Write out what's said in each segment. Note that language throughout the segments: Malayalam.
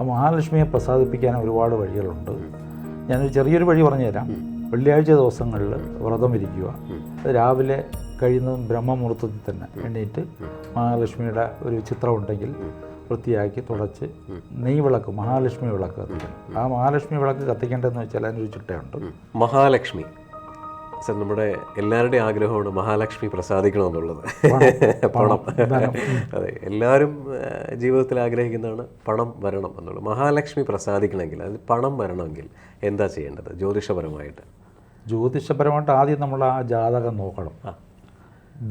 ആ മഹാലക്ഷ്മിയെ പ്രസാദിപ്പിക്കാൻ ഒരുപാട് വഴികളുണ്ട്. ഞാനൊരു ചെറിയൊരു വഴി പറഞ്ഞുതരാം. വെള്ളിയാഴ്ച ദിവസങ്ങളിൽ വ്രതം ഇരിക്കുക. രാവിലെ കഴിയുന്നതും ബ്രഹ്മമുഹൂർത്തത്തിൽ തന്നെ എണ്ണീറ്റ് മഹാലക്ഷ്മിയുടെ ഒരു ചിത്രം ഉണ്ടെങ്കിൽ വൃത്തിയാക്കി തുടച്ച് നെയ് വിളക്ക് മഹാലക്ഷ്മി വിളക്ക് കത്തിക്കണം. ആ മഹാലക്ഷ്മി വിളക്ക് കത്തിക്കേണ്ടതെന്ന് വെച്ചാൽ അതിനൊരു ചിട്ടയുണ്ട്. മഹാലക്ഷ്മി. സർ നമ്മുടെ എല്ലാവരുടെയും ആഗ്രഹമാണ് മഹാലക്ഷ്മി പ്രസാദിക്കണമെന്നുള്ളത്. പണം അതെ എല്ലാവരും ജീവിതത്തിൽ ആഗ്രഹിക്കുന്നതാണ് പണം വരണം എന്നുള്ളത്. മഹാലക്ഷ്മി പ്രസാദിക്കണമെങ്കിൽ അതിൽ പണം വരണമെങ്കിൽ എന്താ ചെയ്യേണ്ടത്? ജ്യോതിഷപരമായിട്ട്. ജ്യോതിഷപരമായിട്ട് ആദ്യം നമ്മൾ ആ ജാതകം നോക്കണം.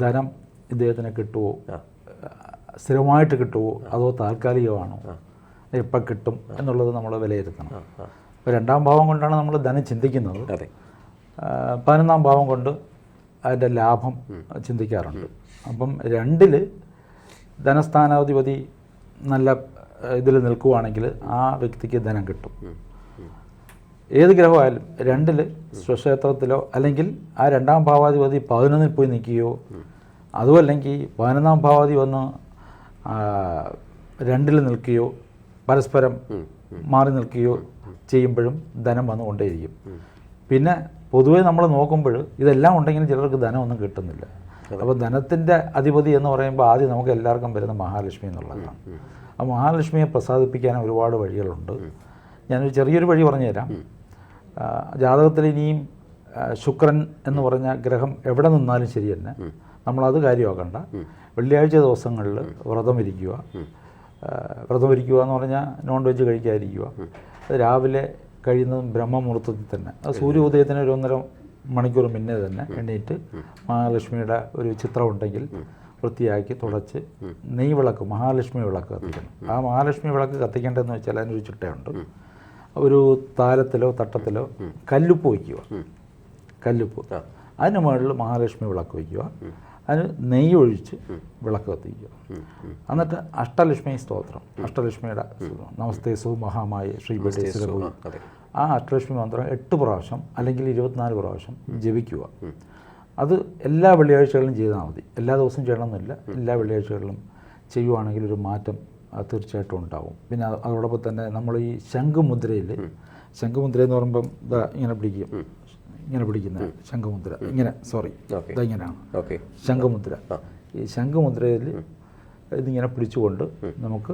ധനം ഇദ്ദേഹത്തിന് കിട്ടുമോ സ്ഥിരമായിട്ട് കിട്ടുമോ അതോ താൽക്കാലികമാണോ? എപ്പോൾ കിട്ടും എന്നുള്ളത് നമ്മൾ വിലയിരുത്തണം. രണ്ടാം ഭാവം കൊണ്ടാണ് നമ്മൾ ധനം ചിന്തിക്കുന്നത്. അതെ. പതിനൊന്നാം ഭാവം കൊണ്ട് അതിന്റെ ലാഭം ചിന്തിക്കാറുണ്ട്. അപ്പം രണ്ടിൽ ധനസ്ഥാനാധിപതി നല്ല ഇതിൽ നിൽക്കുവാണെങ്കിൽ ആ വ്യക്തിക്ക് ധനം കിട്ടും. ഏത് ഗ്രഹമായാലും രണ്ടിൽ സ്വക്ഷേത്രത്തിലോ അല്ലെങ്കിൽ ആ രണ്ടാം ഭാവാധിപതി പതിനൊന്നിൽ പോയി നിൽക്കുകയോ അതും അല്ലെങ്കിൽ പതിനൊന്നാം ഭാവാധി വന്ന് രണ്ടിൽ നിൽക്കുകയോ പരസ്പരം മാറി നിൽക്കുകയോ ചെയ്യുമ്പോഴും ധനം വന്നുകൊണ്ടേയിരിക്കും. പിന്നെ പൊതുവേ നമ്മൾ നോക്കുമ്പോൾ ഇതെല്ലാം ഉണ്ടെങ്കിലും ചിലർക്ക് ധനമൊന്നും കിട്ടുന്നില്ല. അപ്പോൾ ധനത്തിന്റെ അധിപതി എന്ന് പറയുമ്പോൾ ആദ്യം നമുക്ക് എല്ലാവർക്കും വരുന്ന മഹാലക്ഷ്മി എന്നുള്ളതാണ്. ആ മഹാലക്ഷ്മിയെ പ്രസാദിപ്പിക്കാൻ ഒരുപാട് വഴികളുണ്ട്. ഞാനൊരു ചെറിയൊരു വഴി പറഞ്ഞു തരാം ജാതകത്തിൽ ഇനിയും ശുക്രൻ എന്ന് പറഞ്ഞ ഗ്രഹം എവിടെ നിന്നാലും ശരി തന്നെ. നമ്മളത് കാര്യമാക്കണ്ട. വെള്ളിയാഴ്ച ദിവസങ്ങളിൽ വ്രതം ഇരിക്കുക. വ്രതം ഇരിക്കുക എന്ന് പറഞ്ഞാൽ നോൺ വെജ് കഴിക്കാതിരിക്കുക. അത് രാവിലെ കഴിയുന്നതും ബ്രഹ്മമുഹൂർത്തത്തിൽ തന്നെ. അത് സൂര്യോദയത്തിന് ഒരു ഒന്നര മണിക്കൂർ മുന്നേ തന്നെ എണ്ണീറ്റ് മഹാലക്ഷ്മിയുടെ ഒരു ചിത്രം ഉണ്ടെങ്കിൽ വൃത്തിയാക്കി തുടച്ച് നെയ് വിളക്ക് മഹാലക്ഷ്മി വിളക്ക് കത്തിക്കണം. ആ മഹാലക്ഷ്മി വിളക്ക് കത്തിക്കേണ്ടതെന്ന് വെച്ചാൽ അതിനൊരു ചിട്ടയുണ്ട്. ഒരു താരത്തിലോ തട്ടത്തിലോ കല്ലുപ്പ് വയ്ക്കുക. കല്ലുപ്പ്. അതിന് മുകളിൽ മഹാലക്ഷ്മി വിളക്ക് വയ്ക്കുക. അതിന് നെയ്യ് ഒഴിച്ച് വിളക്ക് കത്തിക്കുക. എന്നിട്ട് അഷ്ടലക്ഷ്മി സ്തോത്രം. അഷ്ടലക്ഷ്മിയുടെ നമസ്തേ സു മഹാമായ ശ്രീ ബഡേശ്വര ആ അഷ്ടലക്ഷ്മി മന്ത്രം എട്ട് പ്രാവശ്യം അല്ലെങ്കിൽ ഇരുപത്തിനാല് പ്രാവശ്യം ജപിക്കുക. അത് എല്ലാ വെള്ളിയാഴ്ചകളിലും ചെയ്താൽ മതി. എല്ലാ ദിവസവും ചെയ്യണമെന്നില്ല. എല്ലാ വെള്ളിയാഴ്ചകളിലും ചെയ്യുവാണെങ്കിൽ ഒരു മാറ്റം തീർച്ചയായിട്ടും ഉണ്ടാവും. പിന്നെ അത് അതോടൊപ്പം തന്നെ നമ്മൾ ഈ ശംഖുമുദ്രയിൽ ശംഖുമുദ്ര എന്ന് പറയുമ്പം ഇതാ ഇങ്ങനെ പിടിക്കും. ഇങ്ങനെ പിടിക്കുന്ന ശംഖമുദ്ര. ഇങ്ങനെ സോറി ഇതെങ്ങനെയാണ്. ശംഖമുദ്ര. ഈ ശംഖമുദ്രയിൽ ഇതിങ്ങനെ പിടിച്ചുകൊണ്ട് നമുക്ക്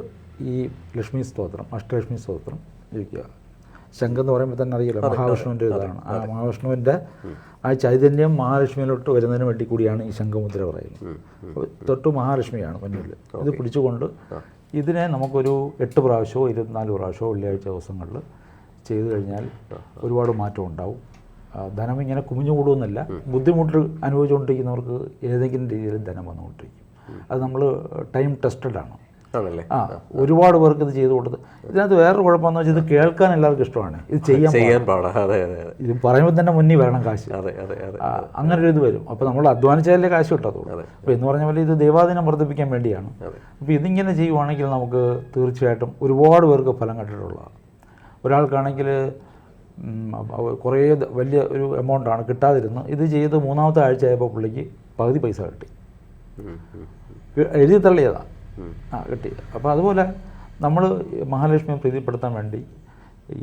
ഈ ലക്ഷ്മി സ്തോത്രം അഷ്ടലക്ഷ്മി സ്തോത്രം ഇരിക്കുക. ശംഖ് എന്ന് പറയുമ്പോൾ തന്നെ അറിയില്ല മഹാവിഷ്ണുവിന്റെ ഇതാണ്. ആ മഹാവിഷ്ണുവിന്റെ ആ ചൈതന്യം മഹാലക്ഷ്മിയിലോട്ട് വരുന്നതിന് വേണ്ടി കൂടിയാണ് ഈ ശംഖമുദ്ര പറയുന്നത്. തൊട്ട് മഹാലക്ഷ്മിയാണ് മുന്നിൽ ഇത് പിടിച്ചുകൊണ്ട് ഇതിനെ നമുക്കൊരു എട്ട് പ്രാവശ്യമോ ഇരുപത്തിനാല് പ്രാവശ്യമോ വെള്ളിയാഴ്ച ദിവസങ്ങളിൽ ചെയ്തു കഴിഞ്ഞാൽ ഒരുപാട് മാറ്റം ഉണ്ടാവും. ധനം ഇങ്ങനെ കുമിഞ്ഞു കൂടുമെന്നല്ല ബുദ്ധിമുട്ട് അനുഭവിച്ചുകൊണ്ടിരിക്കുന്നവർക്ക് ഏതെങ്കിലും രീതിയിൽ ധനം വന്നുകൊണ്ടിരിക്കും. അത് നമ്മൾ ടൈം ടെസ്റ്റഡ് ആണ്. ആ ഒരുപാട് പേർക്ക് ഇത് ചെയ്തു കൊടുത്ത് ഇതിനകത്ത് വേറൊരു കുഴപ്പമെന്ന് വെച്ചാൽ ഇത് കേൾക്കാൻ എല്ലാവർക്കും ഇഷ്ടമാണ്. ഇത് ചെയ്യാൻ ഇത് പറയുമ്പോൾ തന്നെ മുന്നിൽ വരണം കാശ്. അതെ അതെ അതെ അങ്ങനെ ഒരു ഇത് വരും. അപ്പോൾ നമ്മൾ അധ്വാനിച്ചാലേ കാശ് കിട്ടാത്തുള്ളൂ. അപ്പോൾ എന്ന് പറഞ്ഞ പോലെ ഇത് ദേവാദിനം വർദ്ധിപ്പിക്കാൻ വേണ്ടിയാണ്. അപ്പോൾ ഇതിങ്ങനെ ചെയ്യുവാണെങ്കിൽ നമുക്ക് തീർച്ചയായിട്ടും ഒരുപാട് പേർക്ക് ഫലം കണ്ടിട്ടുള്ളതാണ് ഒരാൾക്കാണെങ്കിൽ കുറേ വലിയ ഒരു എമൗണ്ടാണ് കിട്ടാതിരുന്നു ഇത് ചെയ്ത് മൂന്നാമത്തെ ആഴ്ച ആയപ്പോൾ പുള്ളിക്ക് പകുതി പൈസ കിട്ടി. എഴുതി തള്ളിയതാണ് ആ കിട്ടി. അപ്പോൾ അതുപോലെ നമ്മൾ മഹാലക്ഷ്മിയെ പ്രീതിപ്പെടുത്താൻ വേണ്ടി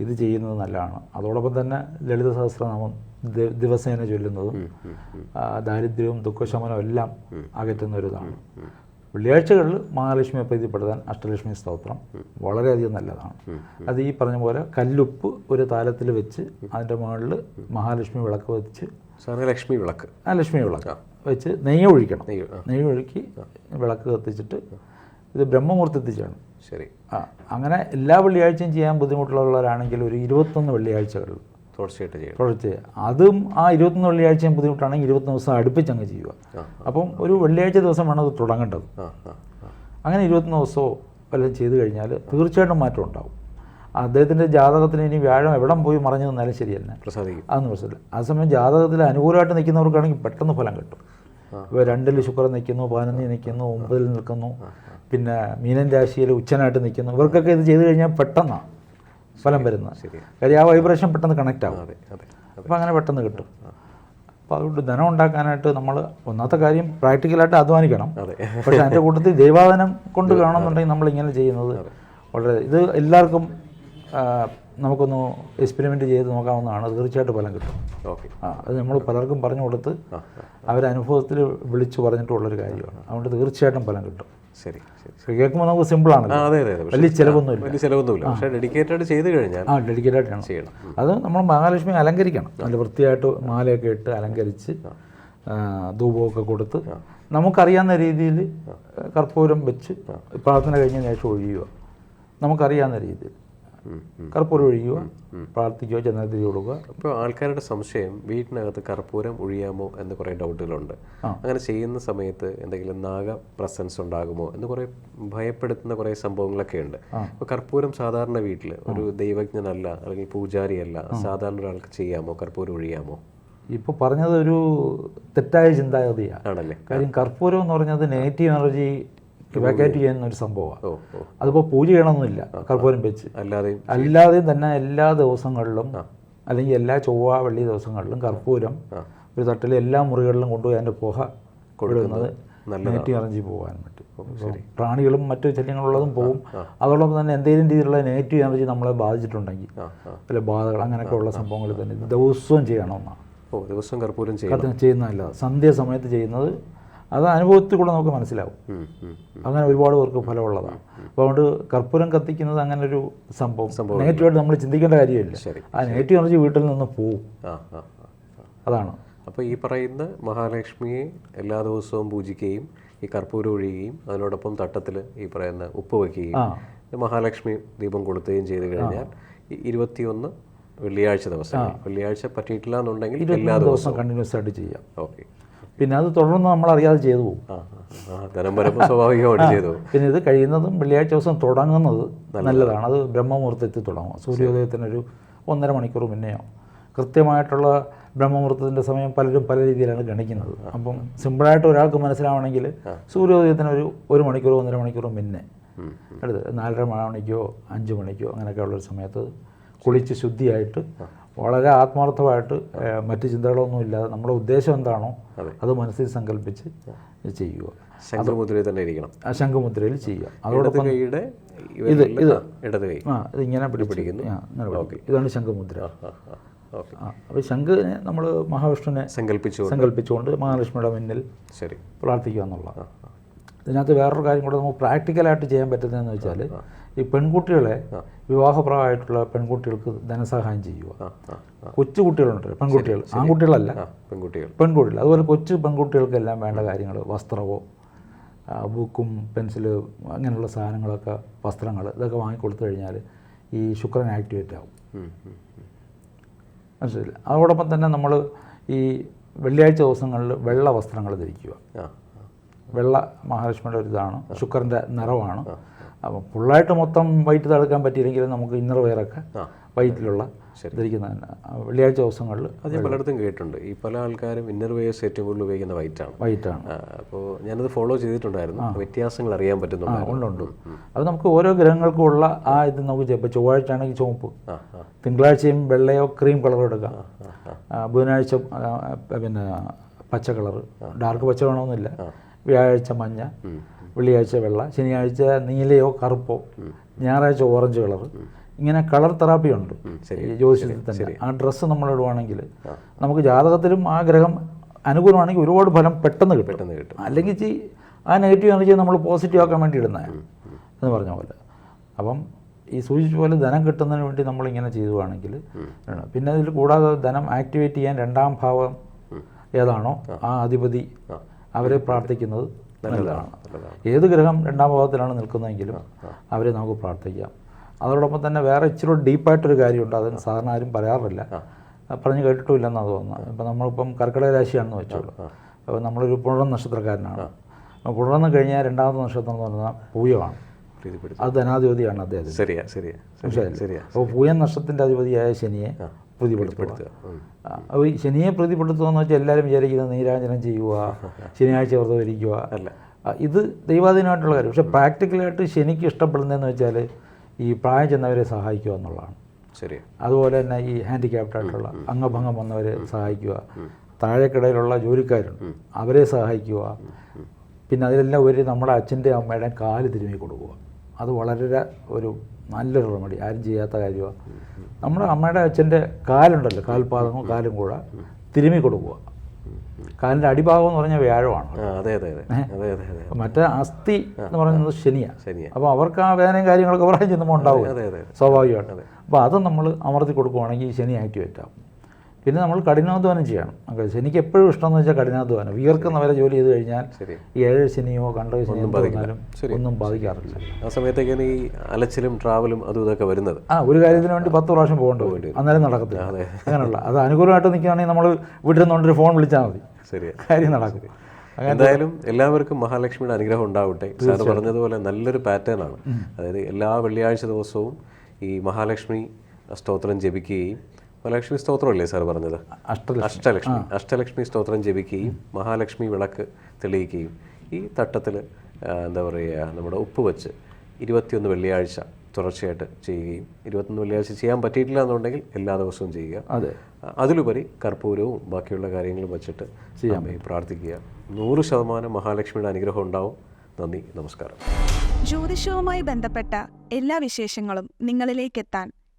ഇത് ചെയ്യുന്നത് നല്ലതാണ്. അതോടൊപ്പം തന്നെ ലളിത സഹസ്രനാമം ദിവസേന ചൊല്ലുന്നതും ദാരിദ്ര്യവും ദുഃഖശമനവും എല്ലാം അകറ്റുന്ന ഒരു ഇതാണ്. വെള്ളിയാഴ്ചകളിൽ മഹാലക്ഷ്മിയെ പ്രീതിപ്പെടുത്താൻ അഷ്ടലക്ഷ്മി സ്തോത്രം വളരെയധികം നല്ലതാണ്. അത് ഈ പറഞ്ഞ പോലെ കല്ലുപ്പ് ഒരു താലത്തിൽ വെച്ച് അതിന്റെ മുകളിൽ മഹാലക്ഷ്മി വിളക്ക് വെച്ച് ലക്ഷ്മി വിളക്ക്. ആ ലക്ഷ്മി വിളക്ക് വെച്ച് നെയ്യ ഒഴിക്കണം. നെയ്യ്, ഒഴുക്കി വിളക്ക് കത്തിച്ചിട്ട് ഇത് ബ്രഹ്മമുഹൂർത്തത്തിൽ ചെയ്യണം. ശരി. ആ അങ്ങനെ എല്ലാ വെള്ളിയാഴ്ചയും ചെയ്യാൻ ബുദ്ധിമുട്ടുള്ളവരാണെങ്കിൽ ഒരു ഇരുപത്തൊന്ന് വെള്ളിയാഴ്ചകളിൽ തുടർച്ചയായിട്ട് ചെയ്യണം തുടർച്ച. അതും ആ ഇരുപത്തൊന്ന് വെള്ളിയാഴ്ചയും ബുദ്ധിമുട്ടാണെങ്കിൽ ഇരുപത്തൊന്ന് ദിവസം അടുപ്പിച്ച് അങ്ങ് ചെയ്യുക. അപ്പം ഒരു വെള്ളിയാഴ്ച ദിവസം വേണം അത് തുടങ്ങേണ്ടത്. അങ്ങനെ ഇരുപത്തൊന്ന് ദിവസമോ വല്ലതും ചെയ്തു കഴിഞ്ഞാൽ തീർച്ചയായിട്ടും മാറ്റം ഉണ്ടാകും അദ്ദേഹത്തിന്റെ ജാതകത്തിന് ഇനി വ്യാഴം എവിടെ പോയി മറഞ്ഞു നിന്നാലും ശരിയല്ല. പ്രസാദിക്കും. അതൊന്നും പ്രശ്നമില്ല. ആ സമയം ജാതകത്തിൽ അനുകൂലമായിട്ട് നിൽക്കുന്നവർക്കാണെങ്കിൽ പെട്ടെന്ന് ഫലം കിട്ടും. ഇപ്പോൾ രണ്ടിൽ ശുക്രൻ നിൽക്കുന്നു പതിനൊന്നിൽ നിൽക്കുന്നു ഒമ്പതിൽ നിൽക്കുന്നു പിന്നെ മീനൻ രാശിയിൽ ഉച്ചനായിട്ട് നിൽക്കുന്നു. ഇവർക്കൊക്കെ ഇത് ചെയ്തു കഴിഞ്ഞാൽ പെട്ടെന്നാണ്. ഫലം വരുന്നത് കാര്യം ആ വൈബ്രേഷൻ പെട്ടെന്ന് കണക്റ്റ് ആവും. അപ്പോൾ അങ്ങനെ പെട്ടെന്ന് കിട്ടും. അപ്പോൾ അതുകൊണ്ട് ധനം ഉണ്ടാക്കാനായിട്ട് നമ്മൾ ഒന്നാമത്തെ കാര്യം പ്രാക്ടിക്കലായിട്ട് അധ്വാനിക്കണം അതെ പക്ഷേ അതിന്റെ കൂട്ടത്തിൽ ദൈവാധനം കൊണ്ട് കാണുന്നുണ്ടെങ്കിൽ നമ്മൾ ഇങ്ങനെ ചെയ്യുന്നത് വളരെ ഇത് എല്ലാവർക്കും നമുക്കൊന്ന് എക്സ്പെരിമെന്റ് ചെയ്ത് നോക്കാവുന്നതാണ്. തീർച്ചയായിട്ടും ഫലം കിട്ടും. ഓക്കെ. ആ അത് നമ്മൾ പലർക്കും പറഞ്ഞു കൊടുത്ത് അവരനുഭവത്തിൽ വിളിച്ചു പറഞ്ഞിട്ടുള്ളൊരു കാര്യമാണ്. അതുകൊണ്ട് തീർച്ചയായിട്ടും ഫലം കിട്ടും. ശരി ശരി കേൾക്കുമ്പോൾ നമുക്ക് സിമ്പിളാണ് അതെ അതെ അതെ. വലിയ ചിലവൊന്നുമില്ല. വലിയ ചിലവൊന്നുമില്ല. പക്ഷേ ഡെഡിക്കേറ്റഡ് ചെയ്ത് കഴിഞ്ഞാൽ ആ ഡെഡിക്കേറ്റഡ് ആണ്. ചെയ്യണം. അത് നമ്മൾ മഹാലക്ഷ്മി അലങ്കരിക്കണം. നല്ല വൃത്തിയായിട്ട് മാലയൊക്കെ ഇട്ട് അലങ്കരിച്ച് ധൂപമൊക്കെ കൊടുത്ത് നമുക്കറിയാവുന്ന രീതിയിൽ കർപ്പൂരം വെച്ച് പ്രാർത്ഥന കഴിഞ്ഞ ശേഷം ഒഴിയുക. നമുക്കറിയാവുന്ന രീതിയിൽ. കർപ്പൂരം ഒഴിയുക പ്രാർത്ഥിക്കുക ജനാധിപതി കൊടുക്കുക. ഇപ്പോൾ ആൾക്കാരുടെ സംശയം വീട്ടിനകത്ത് കർപ്പൂരം ഒഴിയാമോ എന്ന് കുറേ ഡൗട്ടുകളുണ്ട്. അങ്ങനെ ചെയ്യുന്ന സമയത്ത് എന്തെങ്കിലും നാഗ പ്രസൻസ് ഉണ്ടാകുമോ എന്ന് കുറേ ഭയപ്പെടുത്തുന്ന കുറേ സംഭവങ്ങളൊക്കെ ഉണ്ട്. അപ്പോൾ കർപ്പൂരം സാധാരണ വീട്ടിൽ ഒരു ദൈവജ്ഞനല്ല അല്ലെങ്കിൽ പൂജാരിയല്ല സാധാരണ ഒരാൾക്ക് ചെയ്യാമോ? കർപ്പൂരം ഒഴിയാമോ? ഇപ്പോൾ പറഞ്ഞത് ഒരു തെറ്റായ ചിന്താഗതിയാണ്. ആണല്ലേ? കാര്യം കർപ്പൂരം എന്ന് പറഞ്ഞത് നെഗറ്റീവ് എനർജി ഇവാക്കേറ്റ് ചെയ്യുന്ന ഒരു സംഭവമാണ് അതിപ്പോൾ പൂജ ചെയ്യണമെന്നില്ല കർപ്പൂരം വെച്ച്. അല്ലാതെയും അല്ലാതെയും തന്നെ എല്ലാ ദിവസങ്ങളിലും അല്ലെങ്കിൽ എല്ലാ ചൊവ്വ വെള്ളി ദിവസങ്ങളിലും കർപ്പൂരം ഒരു തട്ടിൽ എല്ലാ മുറികളിലും കൊണ്ടുപോയി അതിന്റെ പുക കൊടുക്കുന്നത് നെറ്റി എനർജി പോകാൻ പറ്റും. പ്രാണികളും മറ്റു ശല്യങ്ങളുള്ളതും പോകും അതോടൊപ്പം തന്നെ എന്തെങ്കിലും രീതിയിലുള്ള നെഗറ്റീവ് എനർജി നമ്മളെ ബാധിച്ചിട്ടുണ്ടെങ്കിൽ അല്ലെ ബാധകൾ അങ്ങനെയൊക്കെ ഉള്ള സംഭവങ്ങൾ തന്നെ ദിവസവും ചെയ്യണമെന്നാണ്. ഓ ദിവസം കർപ്പൂരം ചെയ്യുന്നതല്ല സന്ധ്യ സമയത്ത് ചെയ്യുന്നത് അത് അനുഭവത്തിൽ കൂടെ നമുക്ക് മനസ്സിലാവും. അങ്ങനെ ഒരുപാട് പേർക്ക് ഫലമുള്ളതാണ്. അപ്പോൾ അതുകൊണ്ട് കർപ്പൂരം കത്തിക്കുന്നത് അങ്ങനെ ഒരു സംഭവം. നെഗറ്റീവായിട്ട് നമ്മൾ ചിന്തിക്കേണ്ട കാര്യമില്ല. ആ നെഗറ്റീവ് എനർജി വീട്ടിൽ നിന്ന് പോവും. അതാണ്. അപ്പോൾ ഈ പറയുന്ന മഹാലക്ഷ്മിയെ എല്ലാ ദിവസവും പൂജിക്കുകയും ഈ കർപ്പൂരം ഒഴിയുകയും അതിനോടൊപ്പം തട്ടത്തിൽ ഈ പറയുന്ന ഉപ്പ് വയ്ക്കുകയും മഹാലക്ഷ്മി ദീപം കൊളുത്തുകയും ചെയ്തു കഴിഞ്ഞാൽ ഇരുപത്തിയൊന്ന് വെള്ളിയാഴ്ച ദിവസം വെള്ളിയാഴ്ച പറ്റിയിട്ടില്ല എന്നുണ്ടെങ്കിൽ എല്ലാ ദിവസവും. കണ്ടിന്യൂസ് ആയിട്ട് ചെയ്യാം. ഓക്കെ. പിന്നെ അത് തുടർന്ന് നമ്മൾ അറിയാതെ ചെയ്തു പോകും. പിന്നെ ഇത് കഴിയുന്നതും വെള്ളിയാഴ്ച ദിവസം തുടങ്ങുന്നത് നല്ലതാണ്. അത് ബ്രഹ്മമുഹൂർത്തത്തിൽ തുടങ്ങും. സൂര്യോദയത്തിനൊരു ഒന്നര മണിക്കൂർ മുന്നെയോ കൃത്യമായിട്ടുള്ള ബ്രഹ്മമുഹൂർത്തത്തിന്റെ സമയം പലരും പല രീതിയിലാണ് ഗണിക്കുന്നത്. അപ്പം സിമ്പിളായിട്ട് ഒരാൾക്ക് മനസ്സിലാവണമെങ്കിൽ സൂര്യോദയത്തിന് ഒരു ഒരു മണിക്കൂർ ഒന്നര മണിക്കൂർ മുന്നേ. അടുത്ത് നാലര മണിക്കോ അഞ്ച് മണിക്കോ അങ്ങനെയൊക്കെ ഉള്ളൊരു സമയത്ത് കുളിച്ച് ശുദ്ധിയായിട്ട് വളരെ ആത്മാർത്ഥമായിട്ട് മറ്റു ചിന്തകളൊന്നും ഇല്ലാതെ നമ്മുടെ ഉദ്ദേശം എന്താണോ അത്. മനസ്സിൽ സങ്കല്പിച്ച് ചെയ്യുക. ശംഖുമുദ്രയിൽ തന്നെ ഇരിക്കണം. ആ ശംഖുമുദ്രയിൽ ചെയ്യുക. അതോടൊപ്പം ഇത് ഇത്. ഇടത് കൈ. ആ ഇത് ഇങ്ങനെ പിടിപ്പിടിക്കുന്നു ഇതാണ് ശംഖുമുദ്ര. അപ്പോൾ ശംഖ് നമ്മൾ മഹാവിഷ്ണുവിനെ സങ്കല്പിച്ചു സങ്കല്പിച്ചുകൊണ്ട് മഹാലക്ഷ്മിയുടെ മുന്നിൽ ശരി. പ്രാർത്ഥിക്കുക എന്നുള്ള ഇതിനകത്ത് വേറൊരു കാര്യം കൂടെ നമുക്ക് പ്രാക്ടിക്കലായിട്ട് ചെയ്യാൻ പറ്റുന്നതെന്ന് വെച്ചാൽ ഈ പെൺകുട്ടികളെ വിവാഹപ്രായമായിട്ടുള്ള പെൺകുട്ടികൾക്ക് ധനസഹായം ചെയ്യുക. കൊച്ചു കുട്ടികളുണ്ട് പെൺകുട്ടികൾ. ആൺകുട്ടികളല്ല. പെൺകുട്ടികൾ. പെൺകുട്ടികൾ. അതുപോലെ കൊച്ചു പെൺകുട്ടികൾക്കെല്ലാം വേണ്ട കാര്യങ്ങൾ വസ്ത്രമോ ബുക്കും പെൻസിൽ അങ്ങനെയുള്ള സാധനങ്ങളൊക്കെ വസ്ത്രങ്ങൾ ഇതൊക്കെ വാങ്ങിക്കൊടുത്തു കഴിഞ്ഞാൽ ഈ ശുക്രൻ ആക്ടിവേറ്റ് ആവും. മനസ്സിലായില്ല? അതോടൊപ്പം തന്നെ നമ്മൾ ഈ വെള്ളിയാഴ്ച ദിവസങ്ങളിൽ വെള്ള വസ്ത്രങ്ങൾ ധരിക്കുക. വെള്ള മഹാലക്ഷ്മിയുടെ ഒരു ഇതാണ് ശുക്രന്റെ നിറമാണ്. അപ്പം ഫുള്ളായിട്ട് മൊത്തം വൈറ്റ് തടുക്കാൻ പറ്റിയില്ലെങ്കിലും നമുക്ക് ഇന്നർ വെയറൊക്കെ വൈറ്റിലുള്ള ധരിക്കുന്നതന്നെ ആ, വെള്ളിയാഴ്ച ദിവസങ്ങളിൽ അത് ഞാൻ പലയിടത്തും കേട്ടിട്ടുണ്ട്. ഈ പല ആൾക്കാരും ഇന്നർ വെയേഴ്സ് ഏറ്റവും കൂടുതൽ ഉപയോഗിക്കുന്ന വൈറ്റാണ്. വൈറ്റാണ്. അപ്പോൾ ഞാനത് ഫോളോ ചെയ്തിട്ടുണ്ടായിരുന്നു. വ്യത്യാസങ്ങൾ അറിയാൻ പറ്റുന്നുണ്ട് ഉണ്ട് ഉണ്ട് അത് നമുക്ക് ഓരോ ഗ്രഹങ്ങൾക്കും ഉള്ള ആ ഇത് നമുക്ക് ചെയ്യാം. ഇപ്പോൾ ചൊവ്വാഴ്ച ആണെങ്കിൽ ചുവപ്പ്. തിങ്കളാഴ്ചയും വെള്ളയോ ക്രീം കളറോ എടുക്കാം. ബുധനാഴ്ച പിന്നെ പച്ച കളർ ഡാർക്ക് പച്ച വേണമെന്നില്ല. വ്യാഴാഴ്ച മഞ്ഞ. വെള്ളിയാഴ്ച വെള്ള ശനിയാഴ്ച നീലയോ കറുപ്പോ ഞായറാഴ്ച ഓറഞ്ച് കളർ ഇങ്ങനെ കളർ തെറാപ്പി ഉണ്ട്. ജ്യോതിഷത്തിൽ തന്നെ. ആ ഡ്രസ്സ് നമ്മൾ ഇടുവാണെങ്കിൽ നമുക്ക് ജാതകത്തിലും ആ ഗ്രഹം അനുകൂലമാണെങ്കിൽ ഒരുപാട് ഫലം പെട്ടെന്ന് കിട്ടും. കിട്ടും. അല്ലെങ്കിൽ ചി ആ നെഗറ്റീവ് എനർജി നമ്മൾ പോസിറ്റീവ് ആക്കാൻ വേണ്ടി ഇടുന്നതാണ് എന്ന് പറഞ്ഞ പോലെ. അപ്പം ഈ സൂചിച്ച പോലെ ധനം കിട്ടുന്നതിന് വേണ്ടി നമ്മളിങ്ങനെ ചെയ്യുവാണെങ്കിൽ ആണ്. പിന്നെ അതിൽ കൂടാതെ ധനം ആക്ടിവേറ്റ് ചെയ്യാൻ രണ്ടാം ഭാവം ഏതാണോ ആ. അധിപതി അവരെ പ്രാർത്ഥിക്കുന്നത് നല്ലതാണ്. ഏത് ഗ്രഹം രണ്ടാം ഭാവത്തിലാണ് നിൽക്കുന്നതെങ്കിലും അവരെ നമുക്ക് പ്രാർത്ഥിക്കാം. അതോടൊപ്പം തന്നെ വേറെ ഇച്ചിരി ഡീപ്പായിട്ടൊരു കാര്യമുണ്ട്. അതിന് സാധാരണ ആരും പറയാറില്ല. പറഞ്ഞു കേട്ടിട്ടുമില്ലെന്നാ തോന്നുന്നത്. ഇപ്പം നമ്മളിപ്പം കർക്കിടക രാശിയാണെന്ന് വെച്ചോളൂ. അപ്പോൾ നമ്മളൊരു പുണർന്ന നക്ഷത്രക്കാരനാണ്. അപ്പോൾ പുണർന്ന് കഴിഞ്ഞാൽ രണ്ടാമത്തെ നക്ഷത്രം എന്ന് പറഞ്ഞാൽ പൂയമാണ്. അത് ധനാധിപതിയാണ് അദ്ദേഹം ശരിയാ ശരിയാ? ശരിയാ അപ്പോൾ പൂയം നക്ഷത്രത്തിന്റെ അധിപതിയായ ശനിയെ പ്രീതിപ്പെടുത്തുക ഈ ശനിയെ പ്രീതിപ്പെടുത്തുക എന്ന് വെച്ചാൽ എല്ലാവരും വിചാരിക്കുന്നത് നീരാഞ്ജനം ചെയ്യുക ശനിയാഴ്ച വ്രതം ഇരിക്കുക അല്ല ഇത് ദൈവാധീനമായിട്ടുള്ള കാര്യം. പക്ഷേ പ്രാക്ടിക്കലായിട്ട് ശനിക്ക് ഇഷ്ടപ്പെടുന്നതെന്ന് വെച്ചാൽ ഈ പ്രായം ചെന്നവരെ സഹായിക്കുക എന്നുള്ളതാണ്. ശരി അതുപോലെ തന്നെ ഈ ഹാൻഡിക്യാപ്ഡ് ആയിട്ടുള്ള അംഗഭംഗം വന്നവരെ സഹായിക്കുക. താഴെക്കിടയിലുള്ള ജോലിക്കാരുണ്ട്. അവരെ സഹായിക്കുക. പിന്നെ അതിലെല്ലാം ഒരു നമ്മുടെ അച്ഛന്റെ അമ്മയുടെ കാൽ തിരുമ്മി കൊടുക്കുക. അത് വളരെ ഒരു നല്ലൊരു റെമഡി ആരും ചെയ്യാത്ത കാര്യമാണ് നമ്മുടെ അമ്മയുടെ അച്ഛന്റെ കാലുണ്ടല്ലോ കാൽപാദമോ കാലും കൂടെ തിരുമ്മി കൊടുക്കുക. കാലിന്റെ അടിഭാഗം എന്ന് പറഞ്ഞാൽ വ്യാഴമാണ്. അതെ അതെ അതെ. മറ്റേ അസ്ഥി എന്ന് പറയുന്നത് ശനിയാണ് ശനിയാണ് അപ്പോൾ അവർക്ക് ആ വേദനയും കാര്യങ്ങളൊക്കെ പറയാൻ ചെന്നുമ്പോൾ ഉണ്ടാവും അതെ അതെ സ്വാഭാവികമായിട്ട്. അപ്പോൾ അത് നമ്മൾ അമർത്തി കൊടുക്കുവാണെങ്കിൽ ഈ ശനി ആക്ടിവേറ്റ് ആവും പിന്നെ നമ്മൾ കഠിനാധ്വാനം ചെയ്യണം. ഓക്കെ ശനിക്ക് എപ്പോഴും ഇഷ്ടം എന്ന് വെച്ചാൽ കഠിനാധ്വാനം. വിയർക്കുന്ന വരെ ജോലി ചെയ്ത് കഴിഞ്ഞാൽ ഏഴ് ശനിയോ കണ്ടോ ശനിയോ ഒന്നും ബാധിക്കാറില്ല. ആ സമയത്തേക്കാണ് ഈ അലച്ചിലും ട്രാവലും അതും ഇതൊക്കെ വരുന്നത്. ആ ഒരു കാര്യത്തിന് വേണ്ടി പത്ത് പ്രാവശ്യം പോകേണ്ട പോയിട്ട് അന്നേരം നടക്കത്തില്ല. അങ്ങനെയുള്ള. അത് അനുകൂലമായിട്ട് നിൽക്കുകയാണെങ്കിൽ നമ്മൾ വീട്ടിൽ നിന്നുകൊണ്ടൊരു ഫോൺ വിളിച്ചാൽ മതി. ശരി. കാര്യം നടക്കും. എന്തായാലും എല്ലാവർക്കും മഹാലക്ഷ്മിയുടെ അനുഗ്രഹം ഉണ്ടാവട്ടെ. സാർ പറഞ്ഞതുപോലെ നല്ലൊരു പാറ്റേൺ ആണ്. അതായത് എല്ലാ വെള്ളിയാഴ്ച ദിവസവും ഈ മഹാലക്ഷ്മി സ്തോത്രം ജപിക്കുകയും മഹാലക്ഷ്മി സ്തോത്രമല്ലേ സാർ പറഞ്ഞത്? അഷ്ടല അഷ്ടലക്ഷ്മി. അഷ്ടലക്ഷ്മി സ്തോത്രം ജപിക്കുകയും മഹാലക്ഷ്മി വിളക്ക് തെളിയിക്കുകയും ഈ തട്ടത്തിൽ എന്താ പറയുക നമ്മുടെ ഉപ്പ് വെച്ച് ഇരുപത്തിയൊന്ന് വെള്ളിയാഴ്ച തുടർച്ചയായിട്ട് ചെയ്യുകയും ഇരുപത്തൊന്ന് വെള്ളിയാഴ്ച ചെയ്യാൻ പറ്റിയിട്ടില്ല എന്നുണ്ടെങ്കിൽ എല്ലാ ദിവസവും ചെയ്യുക. അതെ. അതിലുപരി കർപ്പൂരവും ബാക്കിയുള്ള കാര്യങ്ങളും വെച്ചിട്ട് അമ്മയെ പ്രാർത്ഥിക്കുക. നൂറ് ശതമാനം മഹാലക്ഷ്മിയുടെ അനുഗ്രഹം ഉണ്ടാവും. നന്ദി. നമസ്കാരം. ജ്യോതിഷവുമായി ബന്ധപ്പെട്ട എല്ലാ വിശേഷങ്ങളും നിങ്ങളിലേക്കെത്താൻ